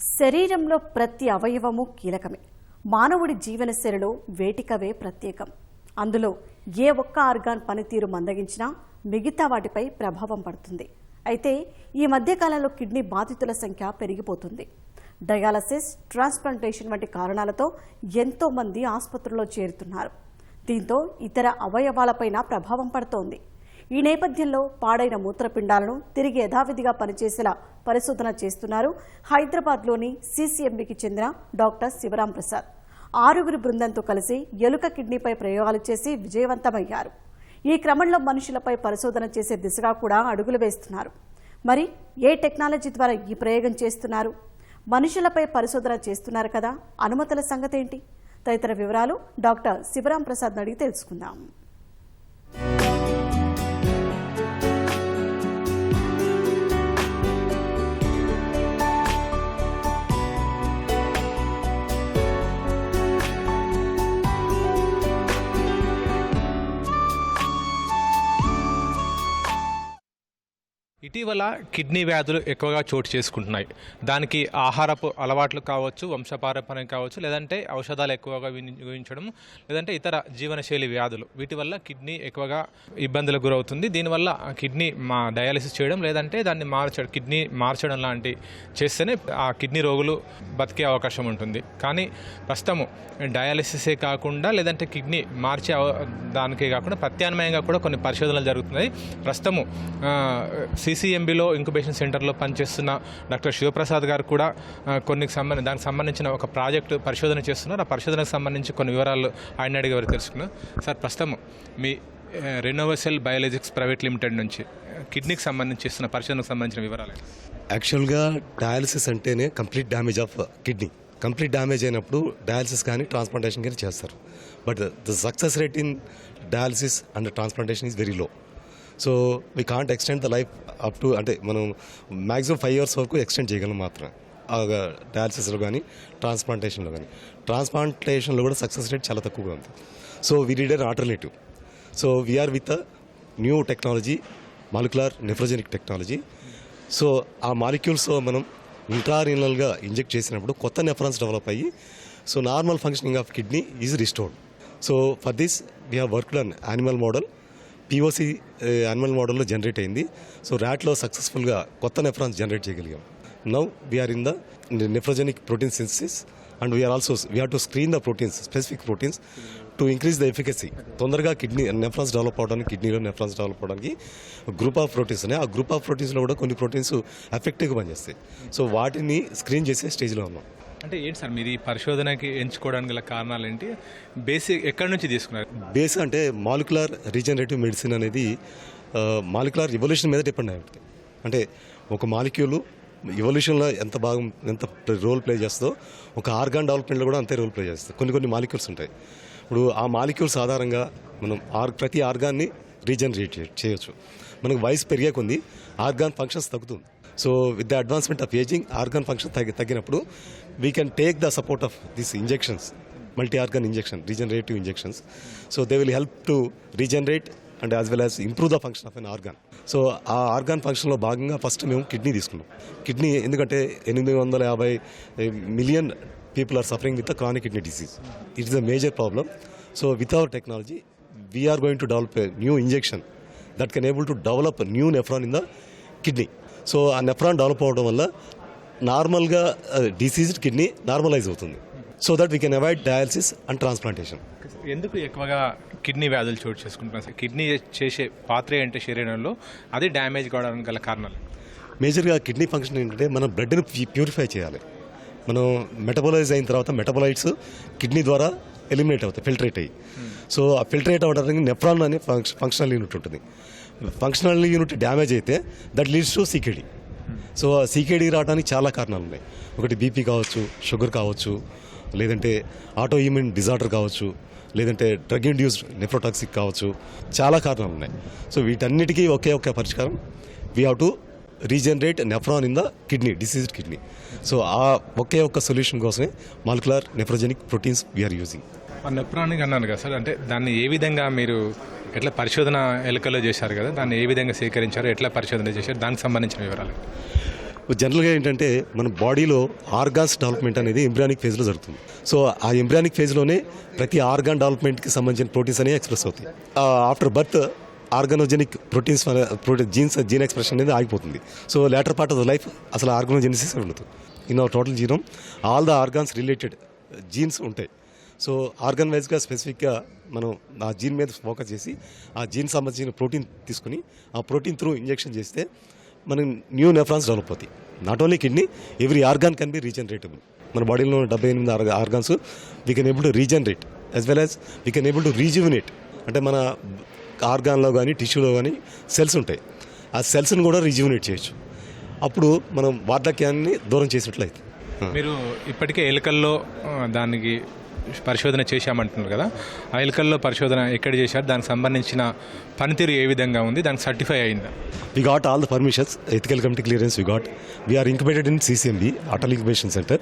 శరీరంలో ప్రతి అవయవము కీలకమే. మానవుడి జీవనశైలిలో వేటికవే ప్రత్యేకం. అందులో ఏ ఒక్క ఆర్గాన్ పనితీరు మందగించినా మిగతా వాటిపై ప్రభావం పడుతుంది. అయితే ఈ మధ్యకాలంలో కిడ్నీ బాధితుల సంఖ్య పెరిగిపోతుంది. డయాలసిస్ ట్రాన్స్ప్లాంటేషన్ వంటి కారణాలతో ఎంతోమంది ఆసుపత్రుల్లో చేరుతున్నారు. దీంతో ఇతర అవయవాలపైన ప్రభావం పడుతోంది. ఈ నేపథ్యంలో పాడైన మూత్రపిండాలను తిరిగి యథావిధిగా పనిచేసేలా పరిశోధన చేస్తున్నారు హైదరాబాద్లోని సీసీఎంబీకి చెందిన డాక్టర్ శివరాం ప్రసాద్. ఆరుగురు బృందంతో కలిసి ఎలుక కిడ్నీపై ప్రయోగాలు చేసి విజయవంతమయ్యారు. ఈ క్రమంలో మనుషులపై పరిశోధన చేసే దిశగా కూడా అడుగులు వేస్తున్నారు. మరి ఏ టెక్నాలజీ ద్వారా ఈ ప్రయోగం చేస్తున్నారు? మనుషులపై పరిశోధన చేస్తున్నారు కదా అనుమతుల సంగతేంటి? తదితర వివరాలు డాక్టర్ శివరాం ప్రసాద్ అడిగి తెలుసుకుందాం. ఇటీవల కిడ్నీ వ్యాధులు ఎక్కువగా చోటు చేసుకుంటున్నాయి. దానికి ఆహారపు అలవాట్లు కావచ్చు వంశపారంపర్యం కావచ్చు లేదంటే ఔషధాలు ఎక్కువగా వినియోగించడం లేదంటే ఇతర జీవనశైలి వ్యాధులు. వీటి వల్ల కిడ్నీ ఎక్కువగా ఇబ్బందులకు గురవుతుంది. దీనివల్ల కిడ్నీ మా డయాలసిస్ చేయడం లేదంటే దాన్ని మార్చడం కిడ్నీ మార్చడం లాంటి చేస్తేనే ఆ కిడ్నీ రోగులు బతికే అవకాశం ఉంటుంది. కానీ ప్రస్తుతము డయాలసిసే కాకుండా లేదంటే కిడ్నీ మార్చే అవ- దానికే కాకుండా ప్రత్యామ్నాయంగా కూడా కొన్ని పరిశోధనలు జరుగుతున్నాయి. ప్రస్తుతము సిసి సిసిఎంబిలో ఇంక్యుబేషన్ సెంటర్లో పనిచేస్తున్న డాక్టర్ శివప్రసాద్ గారు కూడా కొన్ని సంబంధించి దానికి సంబంధించిన ఒక ప్రాజెక్టు పరిశోధన చేస్తున్నారు. ఆ పరిశోధనకు సంబంధించి కొన్ని వివరాలు ఆయన అడిగి వారు తెలుసుకున్నారు? సార్ ప్రస్తుతం మీ రెనోవెసెల్ బయాలజిక్స్ ప్రైవేట్ లిమిటెడ్ నుంచి కిడ్నీకి సంబంధించి ఇస్తున్న పరిశోధనకు సంబంధించిన వివరాలు యాక్చువల్గా డయాలసిస్ అంటేనే complete damage of kidney. Complete damage అయినప్పుడు డయాలసిస్ కానీ ట్రాన్స్ప్లాంటేషన్ కానీ చేస్తారు. But the success rate in dialysis and transplantation is very low. So we can't extend the life up to అంటే మనం మ్యాక్సిమం ఫైవ్ ఇయర్స్ వరకు extend చేయగలం మాత్రం. డయాలసిస్లో కానీ ట్రాన్స్ప్లాంటేషన్లో కానీ ట్రాన్స్ప్లాంటేషన్లో కూడా సక్సెస్ రేట్ చాలా తక్కువగా ఉంది. So we need an alternative so we are with new technology molecular nephrogenic technology so ఆ మాలిక్యూల్స్ మనం ఇంట్రారీనల్గా ఇంజెక్ట్ చేసినప్పుడు కొత్త నెఫ్రాన్స్ డెవలప్ అయ్యి so normal functioning of kidney is restored so for this we have worked on animal model POC animal మోడల్లో generate అయింది. So ర్యాట్లో సక్సెస్ఫుల్గా కొత్త నెఫ్రాన్స్ జనరేట్ చేయగలిగాం. Now we are in the nephrogenic protein synthesis and we are also we have to screen the proteins specific proteins to increase the efficacy తొందరగా kidney nephrons develop అవడానికి కిడ్నీలో nephrons develop అవడానికి group of proteins ఉన్నాయి. ఆ group of ప్రోటీన్స్లో కూడా కొన్ని proteins ఎఫెక్టివ్గా పనిచేస్తాయి. సో వాటిని స్క్రీన్ చేసే స్టేజ్లో ఉన్నాం. అంటే ఏంటి సార్ మీరు ఈ పరిశోధనకి ఎంచుకోవడానికి గల కారణాలు ఏంటి? బేసిక్ ఎక్కడి నుంచి తీసుకున్నారు? బేస్ అంటే మాలిక్యులర్ రీజనరేటివ్ మెడిసిన్ అనేది మాలిక్యులర్ రివల్యూషన్ మీద డిపెండ్ అయి అంటే ఒక మాలిక్యూల్ ఎవల్యూషన్లో ఎంత భాగం ఎంత రోల్ ప్లే చేస్తుందో ఒక ఆర్గాన్ డెవలప్మెంట్లో కూడా అంతే రోల్ ప్లే చేస్తుంది. కొన్ని కొన్ని మాలిక్యూల్స్ ఉంటాయి. ఇప్పుడు ఆ మాలిక్యూల్స్ ఆధారంగా మనం ఆర్ ప్రతి ఆర్గాన్ని రీజనరేట్ చేయొచ్చు. మనకు వయసు పెరిగే కొంది ఆర్గాన్ ఫంక్షన్స్ తగ్గుతుంది. So with the advancement of ageing organ function తగ్గి తగ్గినప్పుడు we can take the support of this injections multi organ injection regenerative injections so they will help to regenerate and as well as improve the function of an organ so ఆ organ ఫంక్షన్లో భాగంగా first మేము kidney తీసుకున్నాం. Kidney ఎందుకంటే ఎనిమిది వందల యాభై million people are suffering with chronic kidney disease it is a major problem so with our technology we are going to develop a new injection that can able to develop new nephron in the kidney so ఆ nephron develop అవ్వడం వల్ల నార్మల్గా diseased kidney normalise అవుతుంది. So that we can avoid dialysis and transplantation. ఎందుకు ఎక్కువగా kidney వ్యాధులు చోటు చేసుకుంటున్నారు సార్ కిడ్నీ చేసే పాత్ర ఏంటి శరీరంలో అది డ్యామేజ్ కావడానికి గల కారణాలు? మేజర్గా కిడ్నీ ఫంక్షన్ ఏంటంటే మనం బ్లడ్ని ప్యూరిఫై చేయాలి. మనం మెటబలైజ్ అయిన తర్వాత మెటబలైట్స్ కిడ్నీ ద్వారా ఎలిమినేట్ అవుతాయి ఫిల్టరేట్ అయ్యి. సో ఆ ఫిల్టరేట్ అవ్వడానికి నెఫ్రాన్ అనే ఫంక్ష- ఫంక్షనల్ యూనిట్ ఉంటుంది. ఫంక్షనల్ యూనిట్ డ్యామేజ్ అయితే that leads to CKD. So ఆ సీకేడీ రావడానికి చాలా కారణాలు ఉన్నాయి. ఒకటి బీపీ కావచ్చు షుగర్ కావచ్చు లేదంటే ఆటో ఇమ్యూన్ డిజార్డర్ కావచ్చు లేదంటే డ్రగ్ ఇండ్యూస్డ్ నెఫ్రోటాక్సిక్ కావచ్చు. చాలా కారణాలు ఉన్నాయి. సో వీటన్నిటికీ ఒకే ఒకే పరిష్కారం we have to regenerate nephron in the kidney diseased kidney. So ఆ ఒకే ఒక్క సొల్యూషన్ కోసమే molecular nephrogenic proteins we are using ఆ నెప్రానిక్ అన్నాను కదా సార్ అంటే దాన్ని ఏ విధంగా మీరు ఎట్లా పరిశోధన ఎలుకలో చేశారు కదా దాన్ని ఏ విధంగా సేకరించారు ఎట్లా పరిశోధన చేశారు దానికి సంబంధించిన వివరాలు. జనరల్గా ఏంటంటే మన బాడీలో ఆర్గాన్స్ డెవలప్మెంట్ అనేది ఎంబ్రియానిక్ ఫేజ్లో జరుగుతుంది. సో ఆ ఎంబ్రియానిక్ ఫేజ్లోనే ప్రతి ఆర్గాన్ డెవలప్మెంట్కి సంబంధించిన ప్రోటీన్స్ అనేవి ఎక్స్ప్రెస్ అవుతాయి. After birth organogenic proteins protein genes gene expression అనేది ఆగిపోతుంది. So later part of the life అసలు ఆర్గనోజెనిసిస్ ఉండదు. In our total genome all the organs related genes ఉంటాయి. సో ఆర్గన్ వైజ్గా స్పెసిఫిక్గా మనం ఆ జీన్ మీద ఫోకస్ చేసి ఆ జీన్ సంబంధించిన ప్రోటీన్ తీసుకుని ఆ ప్రోటీన్ త్రూ ఇంజెక్షన్ చేస్తే మనం న్యూ నెఫ్రాన్స్ డెవలప్ అవుతాయి. Not only kidney every organ can be regeneratable మన బాడీలో డెబ్బై ఎనిమిది organs we can able to regenerate as well as we can able to rejuvenate అంటే మన ఆర్గాన్లో కానీ టిష్యూలో కానీ సెల్స్ ఉంటాయి. ఆ సెల్స్ని కూడా రీజువినేట్ చేయొచ్చు. అప్పుడు మనం వార్ధక్యాన్ని దూరం చేసినట్లయితే. మీరు ఇప్పటికే ఎలుకల్లో దానికి పరిశోధన చేశామంటున్నారు కదా. ఆ ఎలుకల్లో పరిశోధన ఎక్కడ చేశారు? దానికి సంబంధించిన పనితీరు ఏ విధంగా ఉంది? దానికి సర్టిఫై అయిందా? Got all the permissions, ethical committee clearance we got. We are incubated in CCMB, Atal Incubation Center.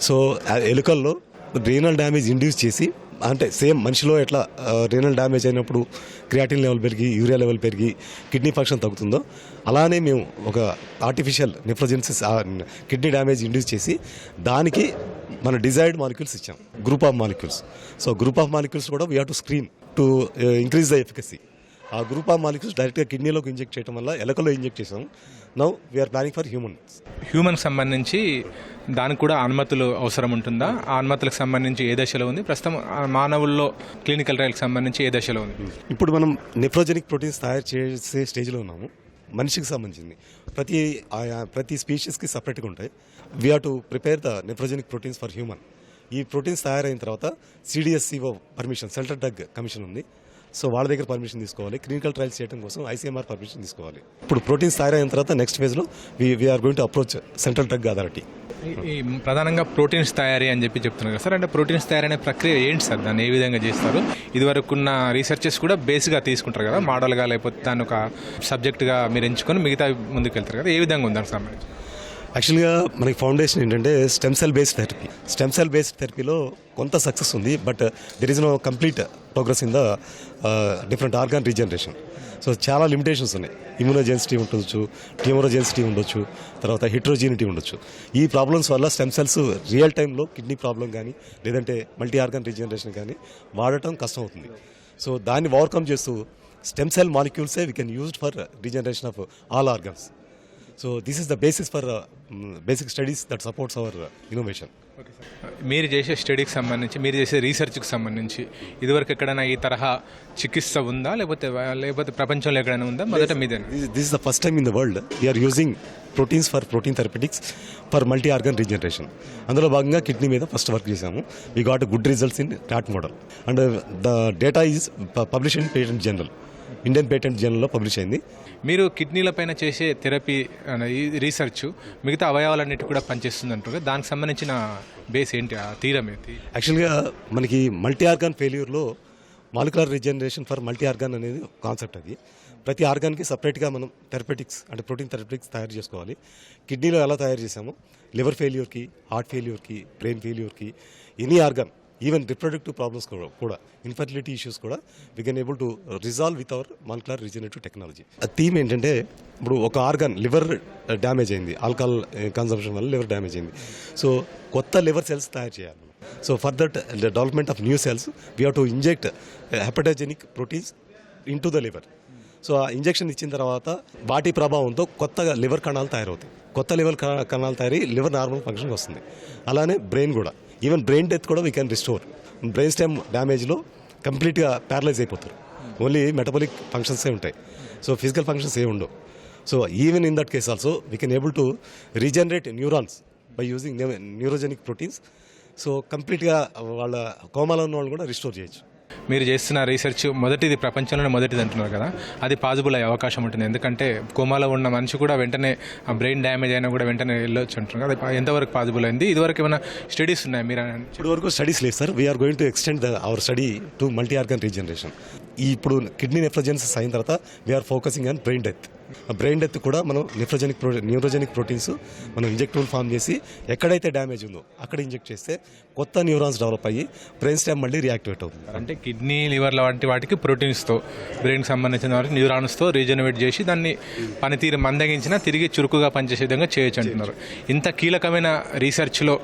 సో ఎలుకల్లో రీనల్ డ్యామేజ్ ఇండ్యూస్ చేసి అంటే సేమ్ మనిషిలో ఎట్లా రీనల్ డ్యామేజ్ అయినప్పుడు క్రియాటిన్ లెవెల్ పెరిగి యూరియా లెవెల్ పెరిగి కిడ్నీ ఫంక్షన్ తగ్గుతుందో అలానే మేము ఒక artificial nephrogenesis kidney damage induce చేసి దానికి మన డిజైర్డ్ మాలిక్యూల్స్ ఇచ్చాం. Group of molecules. So group of molecules కూడా we have to screen to increase the efficacy ఆ గ్రూప్ ఆఫ్ మాలిక్యూల్స్ డైరెక్ట్గా కిడ్నీలోకి ఇంజెక్ట్ చేయడం వల్ల ఎలకలో ఇంజెక్ట్ చేసాం. Now we are planning for humans human సంబంధించి దానికి కూడా అనుమతులు అవసరం ఉంటుందా? ఆ అనుమతులకు సంబంధించి ఏ దశలో ఉంది? ప్రస్తుతం ఆ మానవుల్లో క్లినికల్ ట్రయల్కి సంబంధించి ఏ దశలో ఉంది? ఇప్పుడు మనం నెఫ్రోజెనిక్ ప్రోటీన్స్ తయారు చేసే స్టేజ్లో ఉన్నాము. మనిషికి సంబంధించింది. ప్రతి ఆయా ప్రతి స్పీషీస్కి సపరేట్గా ఉంటాయి. We have to prepare the nephrogenic proteins for human ఈ ప్రోటీన్స్ తయారైన తర్వాత CDSCO permission central drug commission ఉంది. సో వాళ్ళ దగ్గర పర్మిషన్ తీసుకోవాలి. క్లినికల్ ట్రయల్స్ చేయడం కోసం ఐసీఎంఆర్ పర్మిషన్ తీసుకోవాలి. ఇప్పుడు ప్రోటీన్స్ తయారైన తర్వాత నెక్స్ట్ ఫేజ్లో we are going to approach central drug authority ప్రధానంగా ప్రోటీన్స్ తయారీ అని చెప్పి చెప్తున్నారు కదా సార్. అంటే ప్రోటీన్స్ తయారీ అనే ప్రక్రియ ఏంటి సార్? దాన్ని ఏ విధంగా చేస్తారు? ఇదివరకున్న రీసెర్చెస్ కూడా బేస్గా తీసుకుంటారు కదా మోడల్గా లేకపోతే దాన్ని ఒక సబ్జెక్ట్గా మీరు ఎంచుకొని మిగతా ముందుకు వెళ్తారు కదా. ఏ విధంగా ఉంది దానికి సంబంధించి యాక్చువల్గా మనకి ఫౌండేషన్ ఏంటంటే stem cell based therapy stem cell based థెరపీలో కొంత సక్సెస్ ఉంది but there is no complete progress in the different organ regeneration so చాలా లిమిటేషన్స్ ఉన్నాయి. ఇమ్యూనోజెన్సిటీ ఉండొచ్చు ట్యూమరోజెన్సిటీ ఉండొచ్చు తర్వాత హిట్రోజీనిటీ ఉండొచ్చు. ఈ ప్రాబ్లమ్స్ వల్ల స్టెమ్ సెల్స్ రియల్ టైంలో కిడ్నీ ప్రాబ్లం కానీ లేదంటే మల్టీ ఆర్గాన్ రీజనరేషన్ కానీ వాడటం కష్టం అవుతుంది సో దాన్ని ఓవర్కమ్ చేస్తూ stem cell మాలిక్యూల్సే we can used for regeneration of all organs so this is the basis for basic studies that supports our innovation మీరు చేసే స్టడీకి సంబంధించి మీరు చేసే రీసెర్చ్కి సంబంధించి ఇదివరకు ఎక్కడైనా ఈ తరహా చికిత్స ఉందా? లేకపోతే లేకపోతే ప్రపంచంలో ఎక్కడైనా ఉందా? మొదట మీదే this is the first time in the world we are using proteins for protein therapeutics for multi organ regeneration అందులో భాగంగా కిడ్నీ మీద ఫస్ట్ వర్క్ చేశాము. We got good results in that model and the data is publish in patent general Indian patent జనరల్లో publish అయింది. మీరు కిడ్నీల పైన చేసే therapy అనే ఈ రీసెర్చ్ మిగతా అవయవాలన్నిటి కూడా పనిచేస్తుంది అంటారు దానికి సంబంధించిన బేస్ ఏంటి? ఆ తీరం ఏంటి? యాక్చువల్గా మనకి multi organ ఫెయిల్యూర్లో molecular regeneration for multi organ అనేది కాన్సెప్ట్ అది. ప్రతి ఆర్గాన్కి సపరేట్గా మనం థెరపెటిక్స్ అంటే ప్రోటీన్ థెరపెటిక్స్ తయారు చేసుకోవాలి. కిడ్నీలో ఎలా తయారు చేసామో లివర్ ఫెయిల్యూర్కి హార్ట్ ఫెయిల్యూర్కి brain ఫెయిల్యూర్కి any organ even reproductive problems కూడా కూడా ఇన్ఫర్టిలిటీ ఇష్యూస్ కూడా we can able to resolve with our molecular regenerative technology theme ఏంటంటే ఇప్పుడు ఒక ఆర్గన్ లివర్ డ్యామేజ్ అయింది. ఆల్కహాల్ కన్సంప్షన్ uh, వల్ల లివర్ డ్యామేజ్ అయింది. సో కొత్త లివర్ సెల్స్ తయారు చేయాలి so for that development of new cells we have to inject hepatogenic proteins into the liver so ఆ ఇంజెక్షన్ ఇచ్చిన తర్వాత వాటి ప్రభావంతో కొత్తగా లివర్ కణాలు తయారవుతాయి. కొత్త లివర్ కణాలు తయారై లివర్ నార్మల్ ఫంక్షన్కి వస్తుంది. అలానే బ్రెయిన్ కూడా. ఈవెన్ బ్రెయిన్ డెత్ కూడా we can restore brain stem డ్యామేజ్లో కంప్లీట్గా ప్యారలైజ్ అయిపోతారు. ఓన్లీ మెటబాలిక్ ఫంక్షన్సే ఉంటాయి. సో ఫిజికల్ ఫంక్షన్స్ ఏ ఉండవు. So even in that case also we can able to regenerate neurons by using neurogenic proteins so కంప్లీట్గా వాళ్ళ కోమాలో ఉన్న వాళ్ళు కూడా రిస్టోర్ చేయొచ్చు. మీరు చేస్తున్న రీసెర్చ్ మొదటిది ప్రపంచంలోనే మొదటిది అంటున్నారు కదా. అది పాసిబుల్ అయ్యే అవకాశం ఉంటుంది. ఎందుకంటే కోమాలో ఉన్న మనిషి కూడా వెంటనే ఆ బ్రెయిన్ డ్యామేజ్ అయినా కూడా వెంటనే వెళ్ళొచ్చు అంటున్నారు కదా. అది ఎంతవరకు పాసిబుల్ అయింది? ఇదివరకు ఏమైనా స్టడీస్ ఉన్నాయి? మీరు ఇప్పటివరకు స్టడీస్ లేదు sir. We are going to extend our study to multi organ regeneration ఈ ఇప్పుడు కిడ్నీ నెఫ్రోజెన్సిస్ అయిన తర్వాత we are focusing on brain death brain death కూడా మనం నెఫ్రోజెనిక్ ప్రో న్యూరోజెనిక్ ప్రోటీన్స్ మనం ఇంజెక్టబుల్ ఫామ్ చేసి ఎక్కడైతే డ్యామేజ్ ఉందో అక్కడ ఇంజెక్ట్ చేస్తే కొత్త న్యూరాన్స్ డెవలప్ అయ్యి బ్రెయిన్ స్టెమ్ మళ్ళీ రియాక్టివేట్ అవుతుంది. అంటే కిడ్నీ లివర్ లాంటి వాటికి ప్రోటీన్స్తో బ్రెయిన్కి సంబంధించిన వాటికి న్యూరాన్స్తో రీజనరేట్ చేసి దాన్ని పనితీరు మందగించినా తిరిగి చురుకుగా పనిచేసే విధంగా చేయొచ్చు అంటున్నారు. ఇంత కీలకమైన రీసెర్చ్లో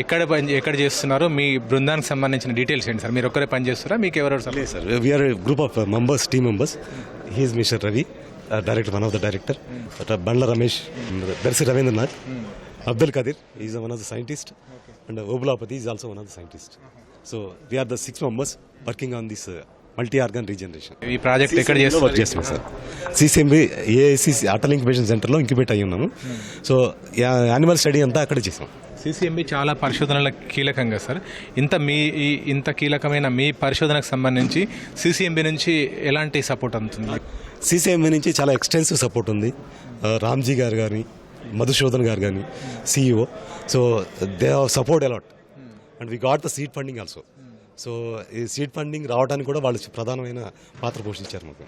ఎక్కడ పని ఎక్కడ చేస్తున్నారు? మీ బృందానికి సంబంధించిన డీటెయిల్స్ ఏంటి సార్? మీరు ఒక్కరే పని చేస్తారా మీకు ఎవరెవరు సార్? లేదు sir we are group of members team members he is mister Ravi director one of the director Bandla Ramesh Darshi Ravindranath Abdul Kadeer is one of the scientist and Obulapathi is also one of the scientist so we are the six members working on this multi organ regeneration ఈ project ఎక్కడ work చేస్తున్నాం sir. CCMB AICC Atal incubation సెంటర్లో incubate అయ్యి ఉన్నాము. సో animal study అంతా అక్కడే చేసాం. సిసిఎంబి చాలా పరిశోధనల కీలకంగా సార్. ఇంత మీ ఇంత కీలకమైన మీ పరిశోధనకు సంబంధించి సిసిఎంబి నుంచి ఎలాంటి సపోర్ట్ అందుతుంది? సిసిఎంబి నుంచి చాలా ఎక్స్టెన్సివ్ సపోర్ట్ ఉంది. రామ్జీ గారు కానీ మధుసూదన్ గారు కానీ CEO so they support a lot and we got the seed funding also. So ఈ సీట్ ఫండింగ్ రావడానికి కూడా వాళ్ళు ప్రధానమైన పాత్ర పోషించారు మాకు.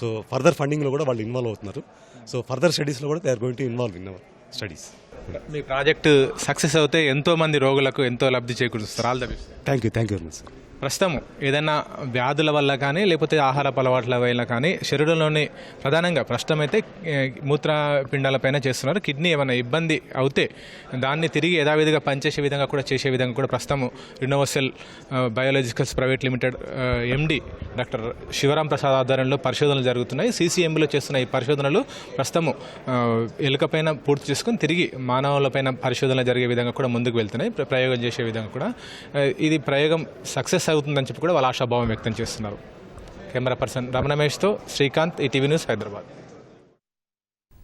సో ఫర్దర్ ఫండింగ్లో కూడా వాళ్ళు ఇన్వాల్వ్ అవుతున్నారు. సో ఫర్దర్ స్టడీస్లో కూడా they are going to involve in our studies. Me project success అవుతే ఎంతో మంది రోగులకు ఎంతో లబ్ధి చేకూరుస్తారు. All the best. Thank you thank you very much sir ప్రస్తుతం ఏదైనా వ్యాధుల వల్ల కానీ లేకపోతే ఆహార అలవాట్ల వల్ల కానీ శరీరంలోని ప్రధానంగా ప్రస్తుతం అయితే మూత్రపిండాలపైన చేస్తున్నారు. కిడ్నీ ఏమైనా ఇబ్బంది అవుతే దాన్ని తిరిగి యథావిధిగా పనిచేసే విధంగా కూడా చేసే విధంగా కూడా ప్రస్తుతం universal biologicals private limited MD doctor Shivaram Prasad ఆధ్వర్యంలో పరిశోధనలు జరుగుతున్నాయి. సీసీఎంలో చేస్తున్న ఈ పరిశోధనలు ప్రస్తుతం ఎలుకపైన పూర్తి చేసుకుని తిరిగి మానవులపైన పరిశోధనలు జరిగే విధంగా కూడా ముందుకు వెళ్తున్నాయి. ప్రయోగం చేసే విధంగా కూడా. ఇది ప్రయోగం సక్సెస్ అవుతుందని చెప్పి కూడా వాళ్ళు ఆశాభావం వ్యక్తం చేస్తున్నారు. కెమెరా పర్సన్ రమణమేష్తో శ్రీకాంత్ ఈటీవీ న్యూస్ హైదరాబాద్.